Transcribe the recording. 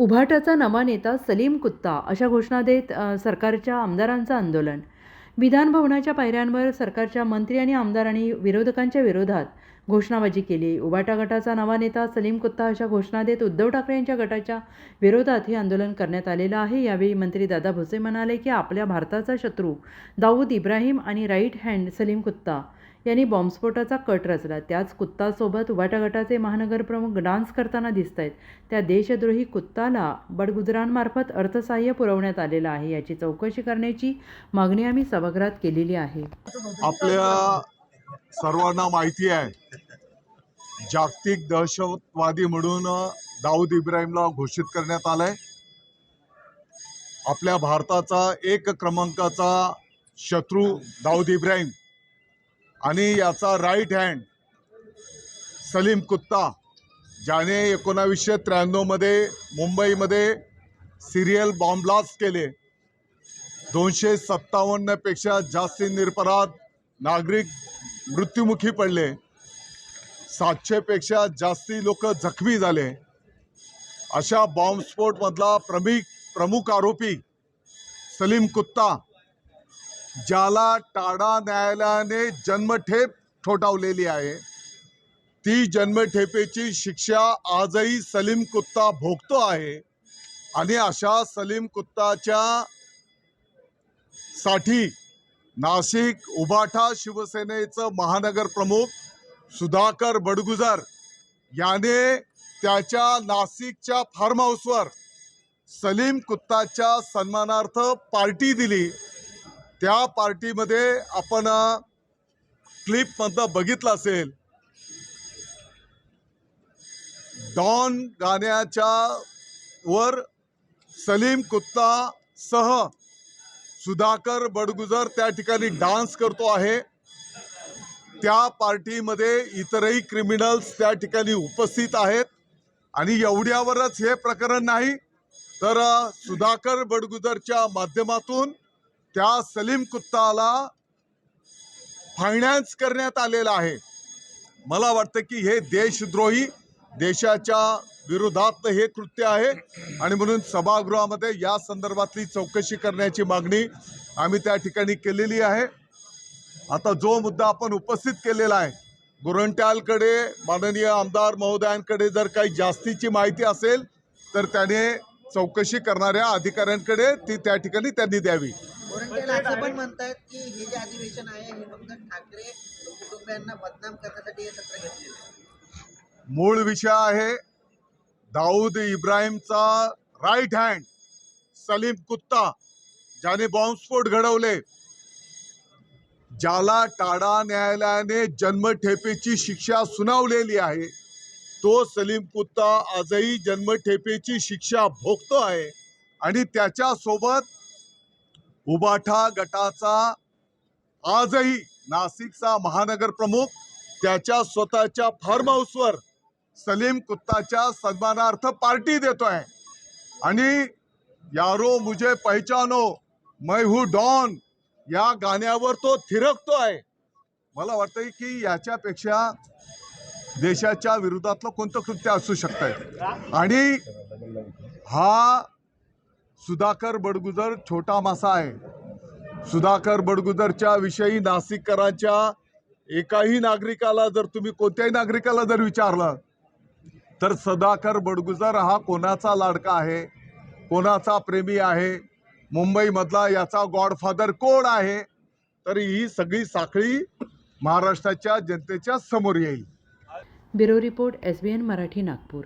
उभाटाचा नवा नेता सलीम कुत्ता अशा घोषणा देत सरकारच्या आमदारांचं आंदोलन. विधानभवनाच्या पायऱ्यांवर सरकारच्या मंत्री आणि आमदारांनी विरोधकांच्या विरोधात घोषणाबाजी केली. उभाटा गटाचा नवा नेता सलीम कुत्ता अशा घोषणा देत उद्धव ठाकरे यांच्या गटाच्या विरोधात हे आंदोलन करण्यात आलेलं आहे. यावेळी मंत्री दादा भुसे म्हणाले की आपल्या भारताचा शत्रू दाऊद इब्राहिम आणि राईट हँड सलीम कुत्ता यांनी बॉम्बस्फोटाचा कट रचला. त्याच कुत्तासोबत उभाटा गटाचे महानगरप्रमुख डान्स करताना दिसत आहेत त्या देशद्रोही कुत्ताला बडगुजरांमार्फत अर्थसहाय्य पुरवण्यात आलेलं आहे. याची चौकशी करण्याची मागणी आम्ही सभागृहात केलेली आहे. आपल्या सर्वांना माहिती आहे. जागतिक दहशतवादी म्हणून दाऊद इब्राहिमला घोषित करण्यात आलंय. आपल्या भारताचा एक क्रमांकाचा शत्रू दाऊद इब्राहिम आणि याचा राईट हँड सलीम कुत्ता ज्याने एकोणावीसशे त्र्याण्णवमध्ये मुंबईमध्ये सिरियल बॉम्ब ब्लास्ट केले. दोनशे सत्तावन्नपेक्षा जास्ती निरपराध नागरिक मृत्युमुखी पडले. सातशेपेक्षा जास्ती लोक जखमी झाले. अशा बॉम्बस्फोटमधला प्रमुख प्रमुख आरोपी सलीम कुत्ता ज्याला टाडा न्यायालयाने जन्मठेप ठोठावलेली आहे. ती जन्मठेपेची शिक्षा आजही सलीम कुत्ता भोगतो आहे आणि अशा सलीम कुत्ताच्या साठी नाशिक उबाठा शिवसेनेचं महानगर प्रमुख सुधाकर बडगुजर याने त्याच्या नाशिकच्या फार्म हाऊसवर सलीम कुत्ताच्या सन्मानार्थ पार्टी दिली. त्या पार्टीमध्ये आपण क्लिपमधनं बघितलं असेल. डॉन गाण्याच्या वर सलीम कुत्ता सह सुधाकर बडगुजर त्या ठिकाणी डान्स करतो आहे. त्या पार्टीमध्ये इतरही क्रिमिनल्स त्या ठिकाणी उपस्थित आहेत. आणि एवढ्यावरच हे प्रकरण नाही तर सुधाकर बडगुजरच्या माध्यमातून त्या सलीम कुत्ताला फायनान्स करण्यात आलेलं आहे. मला वाटतं की हे देशद्रोही देशाच्या विरोधात हे कृत्य आहे. आणि म्हणून सभागृहामध्ये या संदर्भातली चौकशी करण्याची मागणी आम्ही त्या ठिकाणी केलेली आहे. आता जो मुद्दा आपण उपस्थित केलेला आहे गुरंट्यालकडे माननीय आमदार महोदयांकडे जर काही जास्तीची माहिती असेल तर त्याने चौकशी करणाऱ्या अधिकाऱ्यांकडे ती त्या ठिकाणी त्यांनी द्यावी. असं पण म्हणतायत की हे जे अधिवेशन आहे हे फक्त ठाकरे कुटुंबियांना बदनाम करण्यासाठी हे सत्र घेतलेलं मूळ विषय आहे दाऊद इब्राहिमचा राईट हँड सलीम कुत्ता ज्याने बॉम्बस्फोट घडवले. ज्याला टाडा न्यायालयाने जन्मठेपेची शिक्षा सुनावलेली आहे तो सलीम कुत्ता आजही जन्मठेपेची शिक्षा भोगतो आहे आणि त्याच्यासोबत उबाठा गटाचा आजही नाशिकचा महानगर प्रमुख त्याच्या स्वतःच्या फार्म हाऊसवर सलीम कुत्ताच्या सन्मानार्थ पार्टी देतोय. आणि यारो मुझे पहचानो मै हू डॉन. या गाण्यावर तो थिरकतोय. मला वाटतंय की याच्यापेक्षा देशाच्या विरोधातलं कोणतं कृत्य असू शकतंय. आणि हा सुधाकर बडगुजर छोटा मासा आहे. सुधाकर बडगुजरच्या विषयी नाशिककरांच्या एकाही नागरिकाला जर तुम्ही कोणत्याही नागरिकाला जर विचारलं तर सदाकर बडगुजर हा कोणाचा लाडका आहे? कोणाचा प्रेमी आहे? मुंबईमधला याचा गॉडफादर कोण आहे? तर ही सगळी साखळी महाराष्ट्राच्या जनतेच्या समोर येईल. Bureau report S B N Marathi Nagpur.